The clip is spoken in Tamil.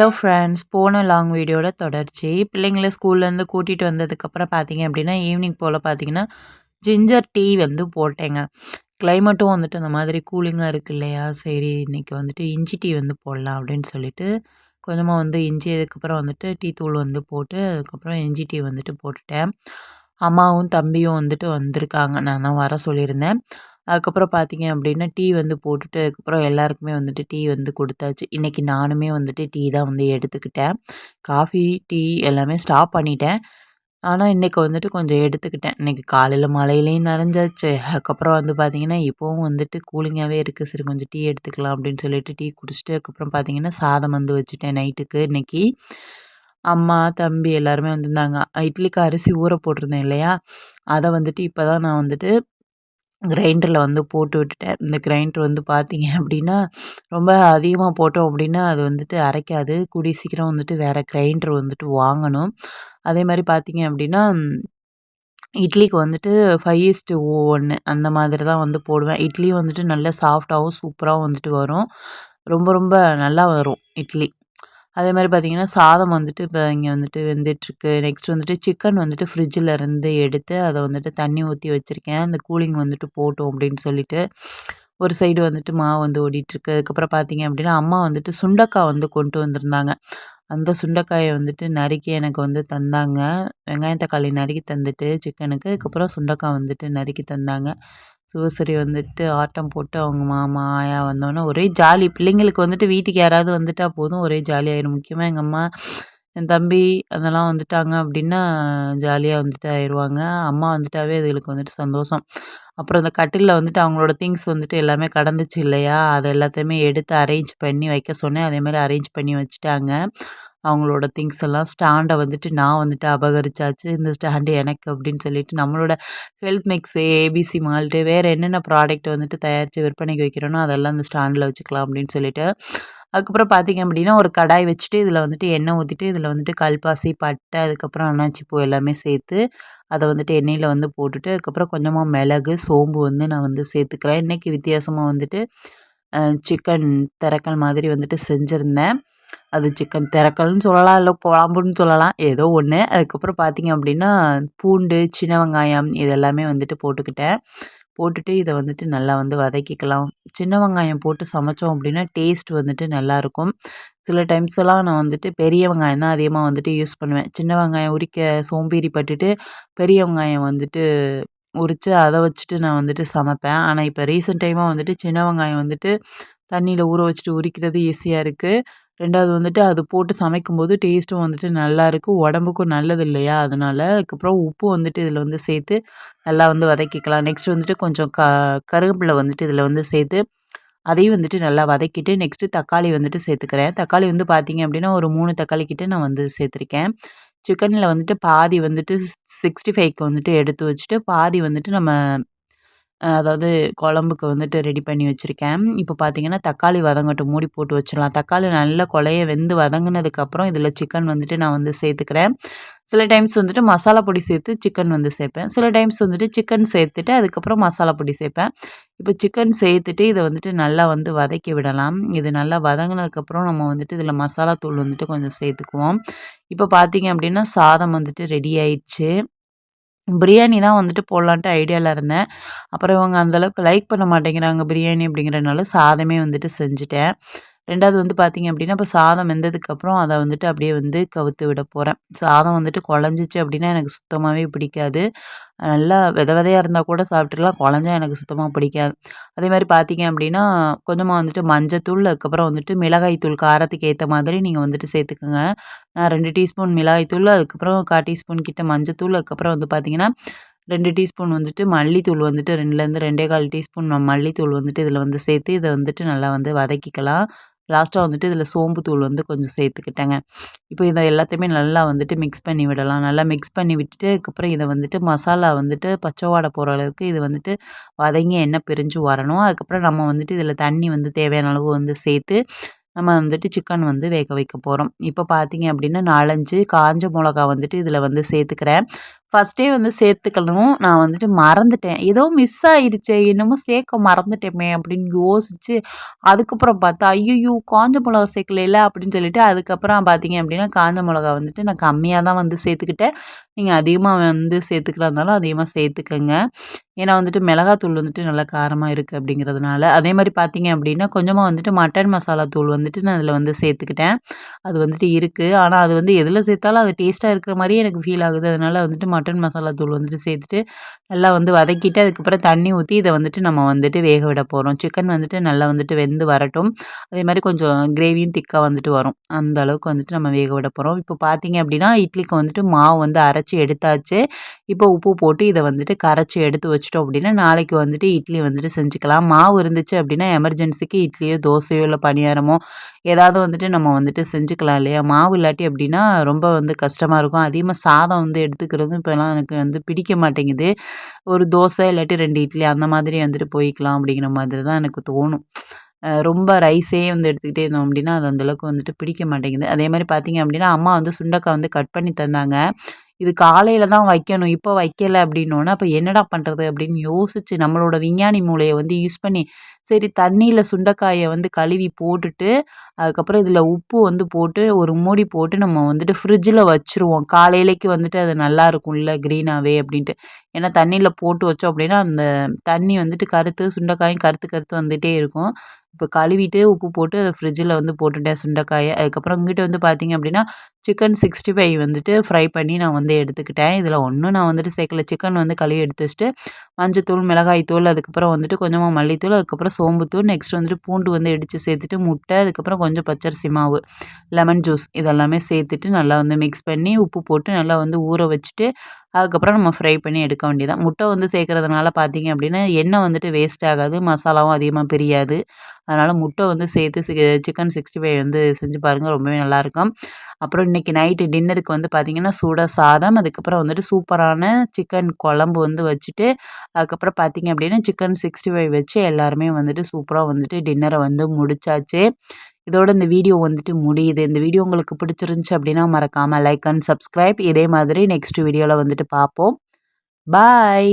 ஹலோ ஃப்ரெண்ட்ஸ் போன லாங் வீடியோட தொடர்ச்சி. பிள்ளைங்களை ஸ்கூல்லேருந்து கூட்டிகிட்டு வந்ததுக்கப்புறம் பார்த்தீங்க அப்படின்னா ஈவினிங் போல் பார்த்தீங்கன்னா ஜிஞ்சர் டீ வந்து போட்டேங்க. கிளைமேட்டும் வந்துட்டு அந்த மாதிரி கூலிங்காக இருக்குது இல்லையா? சரி இன்றைக்கி வந்துட்டு இஞ்சி டீ வந்து போடலாம் அப்படின்னு சொல்லிட்டு கொஞ்சமாக வந்து இஞ்சி அதுக்கப்புறம் வந்துட்டு டீ தூள் வந்து போட்டு அதுக்கப்புறம் இஞ்சி டீ வந்துட்டு போட்டுட்டேன். அம்மாவும் தம்பியும் வந்துட்டு வந்திருக்காங்க. நான் தான் வர சொல்லியிருந்தேன். அதுக்கப்புறம் பார்த்தீங்க அப்படின்னா டீ வந்து போட்டுட்டு அதுக்கப்புறம் எல்லாருக்குமே வந்துட்டு டீ வந்து கொடுத்தாச்சு. இன்றைக்கி நானுமே வந்துட்டு டீ தான் வந்து எடுத்துக்கிட்டேன். காஃபி டீ எல்லாமே ஸ்டாப் பண்ணிட்டேன். ஆனால் இன்றைக்கி வந்துட்டு கொஞ்சம் எடுத்துக்கிட்டேன். இன்றைக்கி காலையில் மழையிலையும் நனைஞ்சாச்சு. அதுக்கப்புறம் வந்து பார்த்திங்கன்னா இப்போவும் வந்துட்டு கூலிங்காகவே இருக்குது சரி கொஞ்சம் டீ எடுத்துக்கலாம் அப்படின்னு சொல்லிட்டு டீ குடிச்சிட்டு அதுக்கப்புறம் பார்த்திங்கன்னா சாதம் வந்து வச்சுட்டேன் நைட்டுக்கு. இன்றைக்கி அம்மா தம்பி எல்லாருமே வந்திருந்தாங்க. இட்லிக்கு அரிசி ஊற போட்டிருந்தேன் இல்லையா? அதை வந்துட்டு இப்போ தான் நான் வந்துட்டு கிரைண்டரில் வந்து போட்டு விட்டுட்டேன். இந்த கிரைண்டர் வந்து பார்த்தீங்க அப்படின்னா ரொம்ப அதிகமாக போட்டோம் அப்படின்னா அது வந்துட்டு அரைக்காது. கூடிய சீக்கிரம் வந்துட்டு வேறு கிரைண்டர் வந்துட்டு வாங்கணும். அதே மாதிரி பார்த்தீங்க அப்படின்னா இட்லிக்கு வந்துட்டு ஃபைவ் இஸ்ட்டு ஒன்று அந்த மாதிரி தான் வந்து போடுவேன். இட்லியும் வந்துட்டு நல்ல சாஃப்டாகவும் சூப்பராகவும் வந்துட்டு வரும். ரொம்ப ரொம்ப நல்லா வரும் இட்லி. அதே மாதிரி பார்த்திங்கன்னா சாதம் வந்துட்டு இப்போ இங்கே வந்துட்டு வெந்துட்டுருக்கு. நெக்ஸ்ட் வந்துட்டு சிக்கன் வந்துட்டு ஃப்ரிட்ஜில் இருந்து எடுத்து அதை வந்துட்டு தண்ணி ஊற்றி வச்சுருக்கேன். அந்த கூலிங் வந்துட்டு போட்டோம் அப்படின்னு சொல்லிட்டு ஒரு சைடு வந்துட்டு மாவு வந்து ஓடிட்டுருக்கு. அதுக்கப்புறம் பார்த்திங்க அப்படின்னா அம்மா வந்துட்டு சுண்டக்காய் வந்து கொண்டு வந்திருந்தாங்க. அந்த சுண்டைக்காயை வந்துட்டு நறுக்கி எனக்கு வந்து தந்தாங்க. வெங்காயம் தக்காளி நறுக்கி தந்துட்டு சிக்கனுக்கு அதுக்கப்புறம் சுண்டைக்காய் வந்துட்டு நறுக்கி தந்தாங்க. சிவசரி வந்துட்டு ஆட்டம் போட்டு அவங்க மாமா ஆயா வந்தோடனே ஒரே ஜாலி. பிள்ளைங்களுக்கு வந்துட்டு வீட்டுக்கு யாராவது வந்துட்டால் போதும் ஒரே ஜாலியாயிரும் முக்கியமாக எங்கள் அம்மா என் தம்பி அதெல்லாம் வந்துட்டாங்க அப்படின்னா ஜாலியாக வந்துட்டு ஆயிடுவாங்க அம்மா வந்துட்டாவே அதுகளுக்கு வந்துட்டு சந்தோஷம். அப்புறம் இந்த கட்டிலில் வந்துட்டு அவங்களோட திங்ஸ் வந்துட்டு எல்லாமே கடந்துச்சு இல்லையா? அதை எல்லாத்தையுமே எடுத்து அரேஞ்ச் பண்ணி வைக்க சொன்னேன். அதேமாதிரி அரேஞ்ச் பண்ணி வச்சுட்டாங்க. அவங்களோட திங்ஸ் எல்லாம் ஸ்டாண்டை வந்துட்டு நான் வந்துட்டு அபகரிச்சாச்சு. இந்த ஸ்டாண்டு எனக்கு அப்படின்னு சொல்லிட்டு நம்மளோட ஹெல்த் மிக்ஸு ஏபிசி மால்ட்டு வேறு என்னென்ன ப்ராடக்ட் வந்துட்டு தயாரித்து விற்பனைக்கு வைக்கிறோனோ அதெல்லாம் அந்த ஸ்டாண்டில் வச்சுக்கலாம் அப்படின்னு சொல்லிட்டு. அதுக்கப்புறம் பார்த்திங்க அப்படின்னா ஒரு கடாய் வச்சுட்டு இதில் வந்துட்டு எண்ணெய் ஊற்றிட்டு இதில் வந்துட்டு கல்பாசி பட்டை அதுக்கப்புறம் அன்னாச்சி பூ எல்லாமே சேர்த்து அதை வந்துட்டு எண்ணெயில் வந்து போட்டுட்டு அதுக்கப்புறம் கொஞ்சமாக மிளகு சோம்பு வந்து நான் வந்து சேர்த்துக்கிறேன். இன்றைக்கி வித்தியாசமாக வந்துட்டு சிக்கன் திறக்கல் மாதிரி வந்துட்டு செஞ்சுருந்தேன். அது சிக்கன் திறக்கல்னு சொல்லலாம் இல்லை குழம்புன்னு சொல்லலாம் ஏதோ ஒன்று அதுக்கப்புறம் பார்த்திங்க அப்படின்னா பூண்டு சின்ன வெங்காயம் இதெல்லாமே வந்துட்டு போட்டுக்கிட்டேன். போட்டுட்டு இதை வந்துட்டு நல்லா வந்து வதக்கிக்கலாம். சின்ன வெங்காயம் போட்டு சமைச்சோம் அப்படின்னா டேஸ்ட் வந்துட்டு நல்லாயிருக்கும் சில டைம்ஸ் எல்லாம் நான் வந்துட்டு பெரிய வெங்காயம் தான் அதிகமாக வந்துட்டு யூஸ் பண்ணுவேன். சின்ன வெங்காயம் உரிக்க சோம்பேறி பட்டுட்டு பெரிய வெங்காயம் வந்துட்டு உரித்து அதை வச்சுட்டு நான் வந்துட்டு சமைப்பேன். ஆனால் இப்போ ரீசெண்ட் டைமாக வந்துட்டு சின்ன வெங்காயம் வந்துட்டு தண்ணியில் ஊற வச்சுட்டு உரிக்கிறது ஈஸியாக இருக்குது ரெண்டாவது வந்துட்டு அது போட்டு சமைக்கும்போது டேஸ்ட்டும் வந்துட்டு நல்லாயிருக்கும் உடம்புக்கும் நல்லது இல்லையா? அதனால் அதுக்கப்புறம் உப்பு வந்துட்டு இதில் வந்து சேர்த்து நல்லா வந்து வதக்கிக்கலாம். நெக்ஸ்ட் வந்துட்டு கொஞ்சம் க கருவேப்பிலை வந்துட்டு இதில் வந்து சேர்த்து அதையும் வந்துட்டு நல்லா வதக்கிட்டு நெக்ஸ்ட்டு தக்காளி வந்துட்டு சேர்த்துக்கிறேன். தக்காளி வந்து பார்த்திங்க அப்படின்னா ஒரு மூணு தக்காளி கிட்டே நான் வந்து சேர்த்துருக்கேன். சிக்கனில் வந்துட்டு பாதி வந்துட்டு சிக்ஸ்டி ஃபைவ்க்கு வந்துட்டு எடுத்து வச்சுட்டு பாதி வந்துட்டு நம்ம அதாவது குழம்புக்கு வந்துட்டு ரெடி பண்ணி வச்சுருக்கேன். இப்போ பார்த்தீங்கன்னா தக்காளி வதங்கட்டும் மூடி போட்டு வச்சிடலாம். தக்காளி நல்ல கொலைய வெந்து வதங்கினதுக்கப்புறம் இதில் சிக்கன் வந்துட்டு நான் வந்து சேர்த்துக்கிறேன். சில டைம்ஸ் வந்துட்டு மசாலா பொடி சேர்த்து சிக்கன் வந்து சேர்ப்பேன். சில டைம்ஸ் வந்துட்டு சிக்கன் சேர்த்துட்டு அதுக்கப்புறம் மசாலா பொடி சேர்ப்பேன். இப்போ சிக்கன் சேர்த்துட்டு இதை வந்துட்டு நல்லா வந்து வதக்கி விடலாம். இது நல்லா வதங்கினதுக்கப்புறம் நம்ம வந்துட்டு இதில் மசாலா தூள் வந்துட்டு கொஞ்சம் சேர்த்துக்குவோம். இப்போ பார்த்தீங்க அப்படின்னா சாதம் வந்துட்டு ரெடி ஆயிடுச்சு. பிரியாணி தான் வந்துட்டு போடலான்ட்டு ஐடியாவில் இருந்தேன். அப்புறம் இவங்க அந்தளவுக்கு லைக் பண்ண மாட்டேங்கிறாங்க பிரியாணி அப்படிங்கிறனால சாதமே வந்துட்டு செஞ்சுட்டேன். ரெண்டாவது வந்து பார்த்திங்க அப்படின்னா இப்போ சாதம் வெந்ததுக்கப்புறம் அதை வந்துட்டு அப்படியே வந்து கவுத்து விட போகிறேன் சாதம் வந்துட்டு குழஞ்சிச்சு அப்படின்னா எனக்கு சுத்தமாகவே பிடிக்காது. நல்லா வித விதையாக இருந்தால் கூட சாப்பிட்டுலாம் குழஞ்சா எனக்கு சுத்தமாக பிடிக்காது. அதே மாதிரி பார்த்தீங்க அப்படின்னா கொஞ்சமாக வந்துட்டு மஞ்சத்தூள் அதுக்கப்புறம் வந்துட்டு மிளகாய் தூள் காரத்துக்கு ஏற்ற மாதிரி நீங்கள் வந்துட்டு சேர்த்துக்குங்க. நான் ரெண்டு டீஸ்பூன் மிளகாய்த்தூள் அதுக்கப்புறம் கால் டீஸ்பூன் கிட்ட மஞ்சத்தூள் அதுக்கப்புறம் வந்து பார்த்திங்கன்னா ரெண்டு டீஸ்பூன் வந்துட்டு மல்லித்தூள் வந்துட்டு ரெண்டுலேருந்து ரெண்டே கால் டீஸ்பூன் மல்லித்தூள் வந்துட்டு இதில் வந்து சேர்த்து இதை வந்துட்டு நல்லா வந்து வதக்கிக்கலாம். லாஸ்ட்டாக வந்துட்டு இதில் சோம்பு தூள் வந்து கொஞ்சம் சேர்த்துக்கிட்டேங்க. இப்போ இதை எல்லாத்தையுமே நல்லா வந்துட்டு மிக்ஸ் பண்ணி விடலாம். நல்லா மிக்ஸ் பண்ணி விட்டுட்டு அதுக்கப்புறம் இதை வந்துட்டு மசாலா வந்துட்டு பச்சைவாடை போகிற அளவுக்கு இது வந்துட்டு வதங்கி எண்ணெய் பிரிஞ்சு வரணும். அதுக்கப்புறம் நம்ம வந்துட்டு இதில் தண்ணி வந்து தேவையான அளவு வந்து சேர்த்து நம்ம வந்துட்டு சிக்கன் வந்து வேக வைக்க போகிறோம் இப்போ பார்த்தீங்க அப்படின்னா நாலஞ்சு காஞ்ச மிளகா வந்துட்டு இதில் வந்து சேர்த்துக்கிறேன். ஃபஸ்ட்டே வந்து சேர்த்துக்கணும். நான் வந்துட்டு மறந்துட்டேன். ஏதோ மிஸ் ஆயிடுச்சு என்னமோ சேர்க்க மறந்துட்டேமே அப்படின்னு யோசிச்சு அதுக்கப்புறம் பார்த்தா ஐயையோ காஞ்ச மிளகா சேர்க்கலையில அப்படின்னு சொல்லிட்டு அதுக்கப்புறம் பார்த்தீங்க அப்படின்னா காஞ்ச மிளகா வந்துட்டு நான் கம்மியாக தான் வந்து சேர்த்துக்கிட்டேன். நீங்கள் அதிகமாக வந்து சேர்த்துக்கிறா இருந்தாலும் அதிகமாக சேர்த்துக்கங்க. ஏன்னா வந்துட்டு மிளகாத்தூள் வந்துட்டு நல்லா காரமாக இருக்குது அப்படிங்கிறதுனால. அதே மாதிரி பார்த்தீங்க அப்படின்னா கொஞ்சமாக வந்துட்டு மட்டன் மசாலா தூள் வந்துட்டு நான் அதில் வந்து சேர்த்துக்கிட்டேன். அது வந்துட்டு இருக்குது ஆனால் அது வந்து எதில் சேர்த்தாலும் அது டேஸ்ட்டாக இருக்கிற மாதிரியே எனக்கு ஃபீல் ஆகுது. அதனால் வந்துட்டு மட்டன் மசாலா தூள் வந்துட்டு சேர்த்துட்டு நல்லா வந்து வதக்கிட்டு அதுக்கப்புறம் தண்ணி ஊற்றி இதை வந்துட்டு நம்ம வந்துட்டு வேக விட போகிறோம் சிக்கன் வந்துட்டு நல்லா வந்துட்டு வெந்து வரட்டும். அதே மாதிரி கொஞ்சம் கிரேவியும் திக்காக வந்துட்டு வரும். அந்த அளவுக்கு வந்துட்டு நம்ம வேக விட போகிறோம் இப்போ பார்த்தீங்க அப்படின்னா இட்லிக்கு வந்துட்டு மாவு வந்து அரைச்சி எடுத்தாச்சு. இப்போ உப்பு போட்டு இதை வந்துட்டு கரைச்சி எடுத்து வச்சிட்டோம் அப்படின்னா நாளைக்கு வந்துட்டு இட்லி வந்துட்டு செஞ்சுக்கலாம். மாவு இருந்துச்சு அப்படின்னா எமர்ஜென்சிக்கு இட்லியோ தோசையோ இல்லை பணியாரமோ ஏதாவது வந்துட்டு நம்ம வந்துட்டு செஞ்சுக்கலாம் இல்லையா? மாவு இல்லாட்டி அப்படின்னா ரொம்ப வந்து கஷ்டமாக இருக்கும். அதிகமாக சாதம் வந்து எடுத்துக்கிறதும் இப்போ இப்போலாம் எனக்கு வந்து பிடிக்க மாட்டேங்குது. ஒரு தோசை இல்லாட்டி ரெண்டு இட்லி அந்த மாதிரி வந்துட்டு போய்க்கலாம் அப்படிங்கிற மாதிரி தான் எனக்கு தோணும். ரொம்ப ரைஸே வந்து எடுத்துக்கிட்டே இருந்தோம் அப்படின்னா அது அந்தளவுக்கு வந்துட்டு பிடிக்க மாட்டேங்குது. அதே மாதிரி பார்த்திங்க அப்படின்னா அம்மா வந்து சுண்டக்காய் வந்து கட் பண்ணி தந்தாங்க. இது காலையில் தான் வைக்கணும் இப்போ வைக்கலை அப்படின்னோன்னா அப்போ என்னடா பண்ணுறது அப்படின்னு யோசித்து நம்மளோட விஞ்ஞானி மூளையை வந்து யூஸ் பண்ணி சரி தண்ணியில் சுண்டைக்காயை வந்து கழுவி போட்டுட்டு அதுக்கப்புறம் இதில் உப்பு வந்து போட்டு ஒரு மூடி போட்டு நம்ம வந்துட்டு ஃப்ரிட்ஜில் வச்சுருவோம். காலையிலைக்கு வந்துட்டு அது நல்லா இருக்கும்ல க்ரீனாகவே அப்படின்ட்டு. ஏன்னா தண்ணியில் போட்டு வச்சோம் அப்படின்னா அந்த தண்ணி வந்துட்டு கருத்து சுண்டைக்காயும் கருத்து கருத்து வந்துகிட்டே இருக்கும். இப்போ கழுவிட்டு உப்பு போட்டு அதை ஃப்ரிட்ஜில் வந்து போட்டுட்டேன் சுண்டைக்காயை. அதுக்கப்புறம் இங்கிட்ட வந்து பார்த்திங்க அப்படின்னா சிக்கன் சிக்ஸ்டி ஃபைவ் வந்துட்டு ஃப்ரை பண்ணி நான் வந்து எடுத்துக்கிட்டேன். இதில் ஒன்றும் நான் வந்துட்டு சேர்க்கல. சிக்கன் வந்து கழுவி எடுத்து வச்சுட்டு மஞ்சத்தூள் மிளகாய் தூள் அதுக்கப்புறம் வந்துட்டு கொஞ்சமாக மல்லித்தூள் அதுக்கப்புறம் சோம்புத்தூள் நெக்ஸ்ட் வந்துட்டு பூண்டு வந்து இடித்து சேர்த்துட்டு முட்டை அதுக்கப்புறம் கொஞ்சம் பச்சரிசி மாவு லெமன் ஜூஸ் இதெல்லாமே சேர்த்துட்டு நல்லா வந்து மிக்ஸ் பண்ணி உப்பு போட்டு நல்லா வந்து ஊற வச்சுட்டு அதுக்கப்புறம் நம்ம ஃப்ரை பண்ணி எடுக்க வேண்டியதான் முட்டை வந்து சேர்க்குறதுனால பார்த்தீங்க அப்படின்னா எண்ணெய் வந்துட்டு வேஸ்ட் ஆகாது மசாலாவும் அதிகமாக பிரியாது. அதனால் முட்டை வந்து சேர்த்து சிக்கன் சிக்ஸ்டி ஃபைவ் வந்து செஞ்சு பாருங்கள் ரொம்பவே நல்லாயிருக்கும். அப்புறம் இன்றைக்கி நைட்டு டின்னருக்கு வந்து பார்த்திங்கன்னா சூடாக சாதம் அதுக்கப்புறம் வந்துட்டு சூப்பரான சிக்கன் குழம்பு வந்து வச்சுட்டு அதுக்கப்புறம் பார்த்திங்க அப்படின்னா சிக்கன் சிக்ஸ்டி ஃபைவ் வச்சு எல்லாருமே வந்துட்டு சூப்பராக வந்துட்டு டின்னரை வந்து முடிச்சாச்சு. இதோட இந்த வீடியோ வந்துட்டு முடியுது. இந்த வீடியோ உங்களுக்கு பிடிச்சிருந்துச்சி அப்படின்னா மறக்காமல் லைக் அண்ட் சப்ஸ்கிரைப் இதே மாதிரி நெக்ஸ்ட் வீடியோவில் வந்துட்டு பார்ப்போம். பாய்